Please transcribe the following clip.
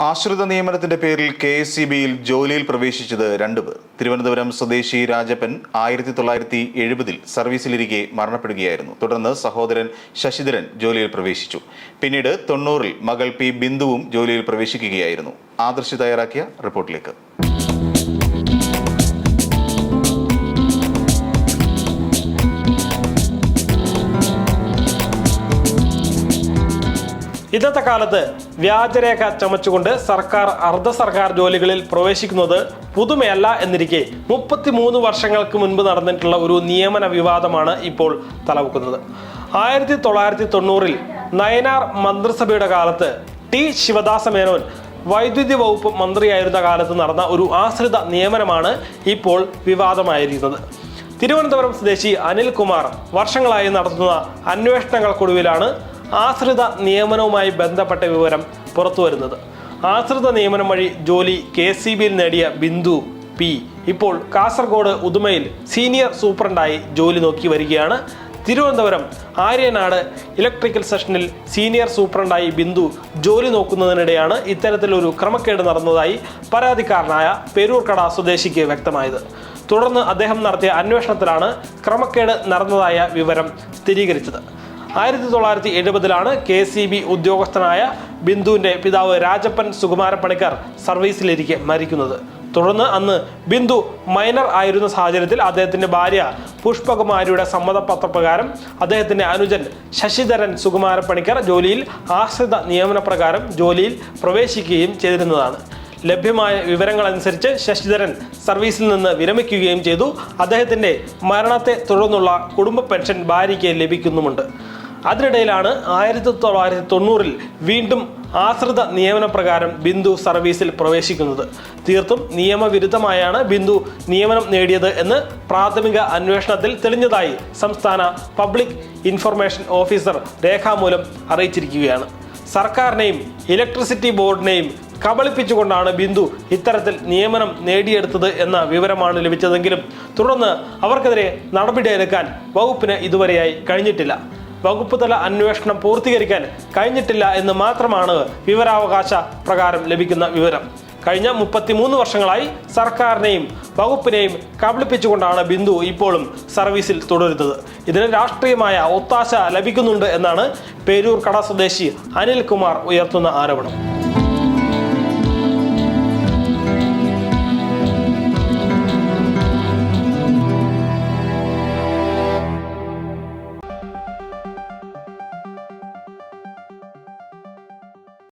ആശ്രിത നിയമനത്തിന്റെ പേരിൽ K S C ബിയിൽ ജോലിയിൽ പ്രവേശിച്ചത് രണ്ടുപേർ തിരുവനന്തപുരം സ്വദേശി രാജപ്പൻ ആയിരത്തി തൊള്ളായിരത്തി എഴുപതിൽ സർവീസിലിരിക്കെ മരണപ്പെടുകയായിരുന്നു. തുടർന്ന് സഹോദരൻ ശശിധരൻ ജോലിയിൽ പ്രവേശിച്ചു. പിന്നീട് തൊണ്ണൂറിൽ മകൾ പി ബിന്ദുവും ജോലിയിൽ പ്രവേശിക്കുകയായിരുന്നു. ആദർശി തയ്യാറാക്കിയ റിപ്പോർട്ടിലേക്ക്. ഇന്നത്തെ കാലത്ത് വ്യാജരേഖ ചമച്ചുകൊണ്ട് സർക്കാർ അർദ്ധ സർക്കാർ ജോലികളിൽ പ്രവേശിക്കുന്നത് പുതുമയല്ല എന്നിരിക്കെ മുപ്പത്തിമൂന്ന് വർഷങ്ങൾക്ക് മുൻപ് നടന്നിട്ടുള്ള ഒരു നിയമന വിവാദമാണ് ഇപ്പോൾ തലവെക്കുന്നത്. ആയിരത്തി തൊള്ളായിരത്തി തൊണ്ണൂറിൽ നയനാർ മന്ത്രിസഭയുടെ കാലത്ത് ടി ശിവദാസ മേനോൻ വൈദ്യുതി വകുപ്പ് മന്ത്രിയായിരുന്ന കാലത്ത് നടന്ന ഒരു ആശ്രിത നിയമനമാണ് ഇപ്പോൾ വിവാദമായിരിക്കുന്നത്. തിരുവനന്തപുരം സ്വദേശി അനിൽകുമാർ വർഷങ്ങളായി നടത്തുന്ന അന്വേഷണങ്ങൾക്കൊടുവിലാണ് ആശ്രിത നിയമനവുമായി ബന്ധപ്പെട്ട വിവരം പുറത്തു വരുന്നത് ആശ്രിത നിയമനം വഴി ജോലി കെ സി ബിയിൽ നേടിയ ബിന്ദു പി. ഇപ്പോൾ കാസർഗോഡ് ഉദുമയിൽ സീനിയർ സൂപ്രണ്ടായി ജോലി നോക്കി വരികയാണ്. തിരുവനന്തപുരം ആര്യനാട് ഇലക്ട്രിക്കൽ സെഷനിൽ സീനിയർ സൂപ്രണ്ടായി ബിന്ദു ജോലി നോക്കുന്നതിനിടെയാണ് ഇത്തരത്തിലൊരു ക്രമക്കേട് നടന്നതായി പരാതിക്കാരനായ പേരൂർക്കട സ്വദേശിക്ക് വ്യക്തമായത്. തുടർന്ന് അദ്ദേഹം നടത്തിയ അന്വേഷണത്തിലാണ് ക്രമക്കേട് നടന്നതായ വിവരം സ്ഥിരീകരിച്ചത്. ആയിരത്തി തൊള്ളായിരത്തി എഴുപതിലാണ് കെ സി ബി ഉദ്യോഗസ്ഥനായ ബിന്ദുവിന്റെ പിതാവ് രാജപ്പൻ സുകുമാരപ്പണിക്കർ സർവീസിലിരിക്കെ മരിക്കുന്നത്. തുടർന്ന് അന്ന് ബിന്ദു മൈനർ ആയിരുന്ന സാഹചര്യത്തിൽ അദ്ദേഹത്തിന്റെ ഭാര്യ പുഷ്പകുമാരിയുടെ സമ്മതപത്രപ്രകാരം അദ്ദേഹത്തിന്റെ അനുജൻ ശശിധരൻ സുകുമാരപ്പണിക്കർ ജോലിയിൽ ആശ്രിത നിയമനപ്രകാരം ജോലിയിൽ പ്രവേശിക്കുകയും ചെയ്തിരുന്നതാണ്. ലഭ്യമായ വിവരങ്ങൾ അനുസരിച്ച് ശശിധരൻ സർവീസിൽ നിന്ന് വിരമിക്കുകയും ചെയ്തു. അദ്ദേഹത്തിന്റെ മരണത്തെ തുടർന്നുള്ള കുടുംബ പെൻഷൻ ഭാര്യയ്ക്ക് ലഭിക്കുന്നുമുണ്ട്. അതിനിടയിലാണ് ആയിരത്തി തൊള്ളായിരത്തി തൊണ്ണൂറിൽ വീണ്ടും ആശ്രിത നിയമനപ്രകാരം ബിന്ദു സർവീസിൽ പ്രവേശിക്കുന്നത്. തീർത്തും നിയമവിരുദ്ധമായാണ് ബിന്ദു നിയമനം നേടിയത് എന്ന് പ്രാഥമിക അന്വേഷണത്തിൽ തെളിഞ്ഞതായി സംസ്ഥാന പബ്ലിക് ഇൻഫർമേഷൻ ഓഫീസർ രേഖാമൂലം അറിയിച്ചിരിക്കുകയാണ്. സർക്കാരിനെയും ഇലക്ട്രിസിറ്റി ബോർഡിനെയും കബളിപ്പിച്ചുകൊണ്ടാണ് ബിന്ദു ഇത്തരത്തിൽ നിയമനം നേടിയെടുത്തത് എന്ന വിവരമാണ് ലഭിച്ചതെങ്കിലും തുടർന്ന് അവർക്കെതിരെ നടപടിയെടുക്കാൻ വകുപ്പിന് ഇതുവരെയായി കഴിഞ്ഞിട്ടില്ല. വകുപ്പ് തല അന്വേഷണം പൂർത്തീകരിക്കാൻ കഴിഞ്ഞിട്ടില്ല എന്ന് മാത്രമാണ് വിവരാവകാശ പ്രകാരം ലഭിക്കുന്ന വിവരം. കഴിഞ്ഞ മുപ്പത്തിമൂന്ന് വർഷങ്ങളായി സർക്കാരിനെയും വകുപ്പിനെയും കബളിപ്പിച്ചുകൊണ്ടാണ് ബിന്ദു ഇപ്പോഴും സർവീസിൽ തുടരുന്നത്. ഇതിന് രാഷ്ട്രീയമായ ഒത്താശ ലഭിക്കുന്നുണ്ട് എന്നാണ് പേരൂർ കട സ്വദേശി അനിൽകുമാർ ഉയർത്തുന്ന ആരോപണം.